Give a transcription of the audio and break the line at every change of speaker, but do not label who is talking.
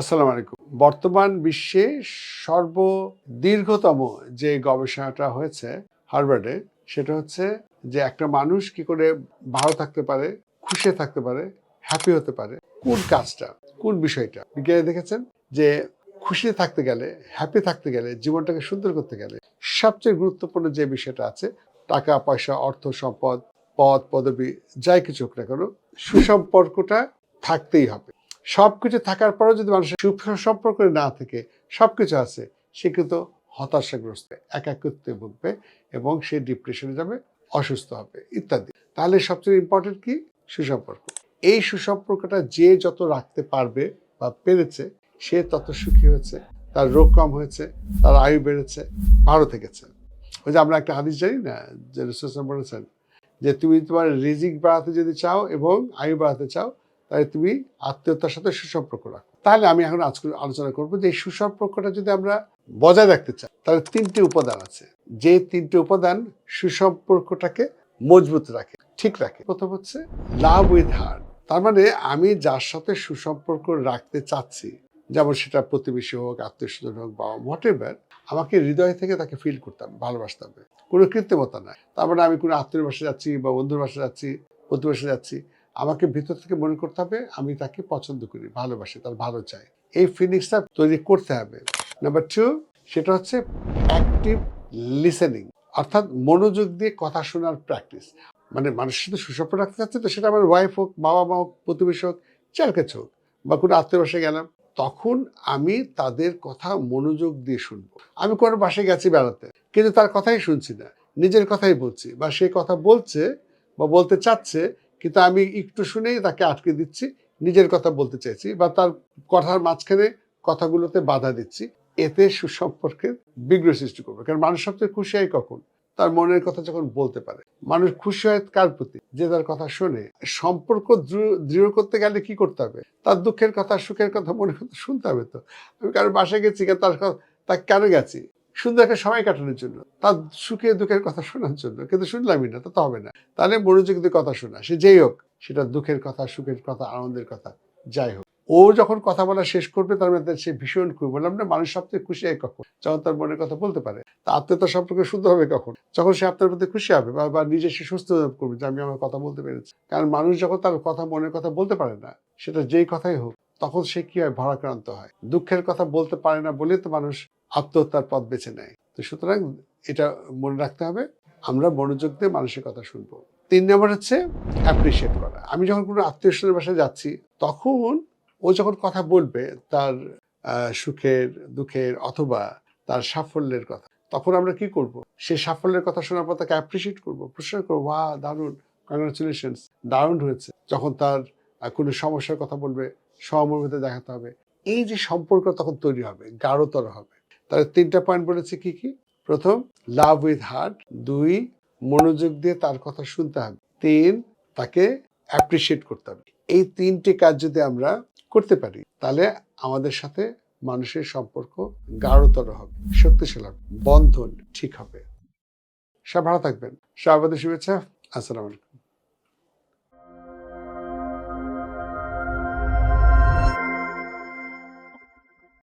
আসসালামু আলাইকুম। বর্তমান বিশ্বে সর্বদীর্ঘতম যে গবেষণাটা হয়েছে হার্ভার্ডে, সেটা হচ্ছে যে একটা মানুষ কি করে ভালো থাকতে পারে, খুশি থাকতে পারে হ্যাপি হতে পারে, কোন কাজটা, কোন বিষয়টা? বিজ্ঞানী দেখেছেন যে খুশি থাকতে গেলে হ্যাপি থাকতে গেলে, জীবনটাকে সুন্দর করতে গেলে সবচেয়ে গুরুত্বপূর্ণ যে বিষয়টা আছে, টাকা, পয়সা, অর্থ, সম্পদ, পদ, পদবি, যাই কিছু হোক না কেন, সুসম্পর্কটা থাকতেই হবে। সবকিছু থাকার পরেও যদি মানুষের সুখ সম্পর্ক না থেকে, সবকিছু আছে, সে কিন্তু হতাশাগ্রস্ত, একাকিত্বে ভুগবে এবং সে ডিপ্রেশনে যাবে, অসুস্থ হবে, ইত্যাদি। তাহলে সবচেয়ে ইম্পর্টেন্ট কি? সুসম্পর্ক। এই সুসম্পর্কটা যে যত রাখতে পারবে বা পেরেছে, সে তত সুখী হয়েছে, তার রোগ কম হয়েছে, তার আয়ু বেড়েছে, ভালো থেকেছে। ওই যে আমরা একটা হাদিস জানি না, যে বলেছেন যে, তুমি তোমার রিজিক বাড়াতে যদি চাও এবং আয়ু বাড়াতে চাও তাহলে তুমি আত্মীয়তার সাথে সুসম্পর্ক রাখো। তাহলে আমি এখন আজকে আলোচনা করব যে এই সুসম্পর্কটা যদি আমরা বজায় রাখতে চাই, তাহলে তিনটি উপাদান আছে। যে তিনটি উপাদান সুসম্পর্কটাকে মজবুত রাখে, ঠিক রাখে। প্রথম হচ্ছে লাভ উইথ হার্ট তার মানে আমি যার সাথে সুসম্পর্ক রাখতে চাচ্ছি, যেমন সেটা প্রতিবেশী হোক, আত্মীয় স্বজন হোক বা হোয়াট এভার আমাকে হৃদয় থেকে তাকে ফিল করতে হবে ভালোবাসতে হবে কোনো কৃত্রিমতা নাই। তার মানে আমি কোনো আত্মীয় বাসে যাচ্ছি বা বন্ধুর বাসে যাচ্ছি, প্রতিবেশে যাচ্ছি আমাকে ভিতর থেকে মনে করতে হবে আমি তাকে পছন্দ করি, ভালোবাসি, তার ভালো চাই। এই ফিলিংসটা তৈরি করতে হবে। নাম্বার টু সেটা হচ্ছে অ্যাক্টিভ লিসেনিং অর্থাৎ মনোযোগ দিয়ে কথা শোনার প্র্যাকটিস মানে মানুষের সাথে সুসম্পর্ক রাখতে চাচ্ছে তো সেটা আমার ওয়াইফ হোক, বাবা মা হোক, প্রতিবেশী হোক যার কাছে হোক, বা কোনো আত্মীয় বাসায় গেলাম, তখন আমি তাদের কথা মনোযোগ দিয়ে শুনব। আমি কোনো বাসায় গেছি বেড়াতে, কিন্তু তার কথাই শুনছি না, নিজের কথাই বলছি, বা সে কথা বলছে বা বলতে চাচ্ছে কিন্তু আমি একটু শুনেই তাকে আটকে দিচ্ছি, নিজের কথা বলতে চাইছি বা তার কথার মাঝখানে কথাগুলোতে বাধা দিচ্ছি। এতে সুসম্পর্কের বিঘ্ন সৃষ্টি করবে। কারণ মানুষ সবচেয়ে খুশি হয় কখন? তার মনের কথা যখন বলতে পারে। মানুষ খুশি হয় কার প্রতি? যে তার কথা শোনে। সম্পর্ক দৃঢ়- করতে গেলে কি করতে হবে? তার দুঃখের কথা, সুখের কথা কথা শুনতে হবে তো। আমি কারোর বাসায় গেছি তার কথা- তাকে কেন গেছি? সুন্দর একটা সময় কাটানোর জন্য। তার সুখে দুঃখের কথা শোনার জন্য। কিন্তু শুনলামই না, তা তো হবে না। তাহলে মনোযোগ কথা শোনা। সে যেই হোক, সেটা দুঃখের কথা, সুখের কথা, আনন্দের কথা, যাই হোক। ও যখন কথা বলা শেষ করবে, তার মধ্যে সে ভীষণ খুশি। বললাম, না, মানুষ সবচেয়ে খুশি হয় কখন? যখন তার মনের কথা বলতে পারে। তা আত্মীয়তা সম্পর্কে সুন্দর হবে কখন? যখন সে আপনার প্রতি খুশি হবে বা নিজে সে সুস্থ করবে যে, আমি আমার কথা বলতে পেরেছি। কারণ মানুষ যখন তার কথা, মনের কথা বলতে পারে না, সেটা যেই কথাই হোক, তখন সে কি হয়? ভারাক্রান্ত হয়। দুঃখের কথা বলতে পারে না বলে তো মানুষ আত্মহত্যার পথ বেছে নেয়। তো সুতরাং এটা মনে রাখতে হবে, আমরা মনোযোগ দিয়ে মানুষের কথা শুনব। তিন নম্বর হচ্ছে অ্যাপ্রিসিয়েট করা। আমি যখন কোনো আত্মীয় স্বজনের বাসায় যাচ্ছি, তখন ও যখন কথা বলবে, তার সুখের, দুঃখের অথবা তার সাফল্যের কথা, তখন আমরা কি করব? সে সাফল্যের কথা শোনার পর তাকে অ্যাপ্রিসিয়েট করব প্রশংসা করব ওয়া দারুণ কংগ্রাচুলেশনস দারুণ হয়েছে। যখন তার কোনো সমস্যার কথা বলবে, সহমর্মিতা দেখাতে হবে, এই যে সম্পর্ক তখন তৈরি হবে, গাঢ়তর হবে। তাহলে তিনটা পয়েন্ট বলেছে কি কি? প্রথম লাভ উইথ হার্ট দুই, মনোযোগ দিয়ে তার কথা শুনতে হবে। তিন, তাকে অ্যাপ্রিসিয়েট করতে হবে। এই তিনটি কাজ যদি আমরা করতে পারি, তাহলে আমাদের সাথে মানুষের সম্পর্ক গাঢ়তর হবে, শক্তিশালী হবে, বন্ধন ঠিক হবে। সব ভালো থাকবেন। সবাই শুভেচ্ছা। আসসালামু আলাইকুম।